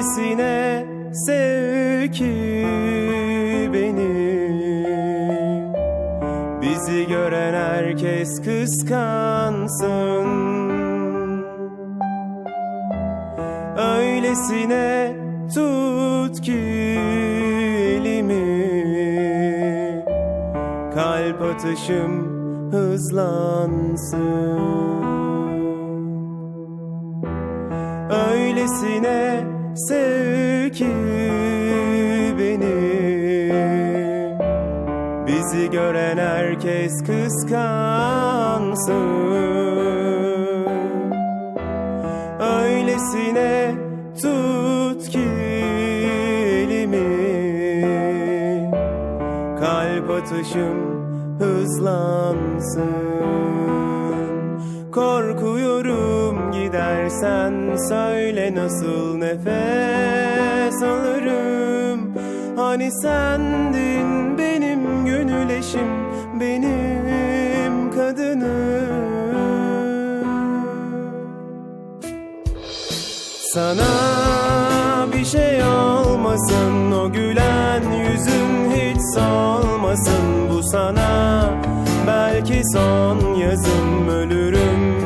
Öylesine sev ki beni. Bizi gören herkes kıskansın. Öylesine tut ki elimi Kalp atışım hızlansın. Öylesine sev ki beni. Bizi gören herkes kıskansın. Öylesine tut ki elimi Kalp atışım hızlansın Korkuyorum. Gidersen söyle nasıl nefes alırım. Hani sendin benim gönül eşim benim kadınım. Sana bir şey olmasın O gülen yüzün hiç solmasın. Bu sana belki son yazım Ölürüm.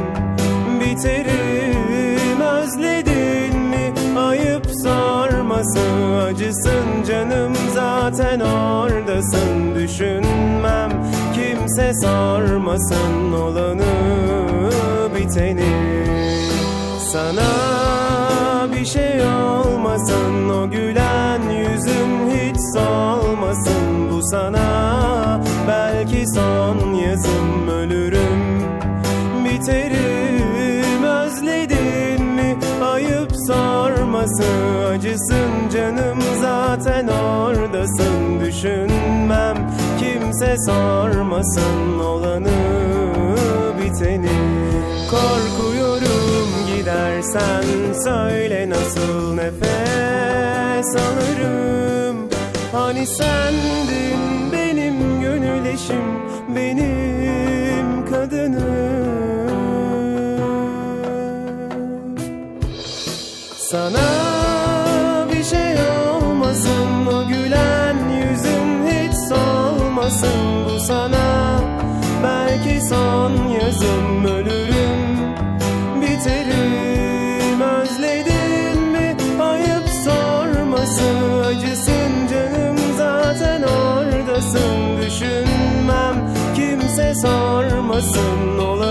Biterim Özledin mi? Ayıp sormasın Acısın canım. Zaten oradasın Düşünmem. Kimse sormasın Olanı biteni. Sana bir şey olmasın O gülen yüzün hiç solmasın. Bu sana belki son yazım Ölürüm. Biterim Özledin mi? Ayıp sormasın Acısın canım. Zaten oradasın Düşünmem. Kimse sormasın Olanı biteni. Korkuyorum gidersen söyle nasıl nefes alırım. Hani sendin sana bir şey olmasın O gülen yüzün hiç solmasın. Bu sana belki son yazım Ölürüm biterim Özledin mi? Ayıp sormasın Acısın canım zaten oradasın. Düşünmem kimse sormasın Olanı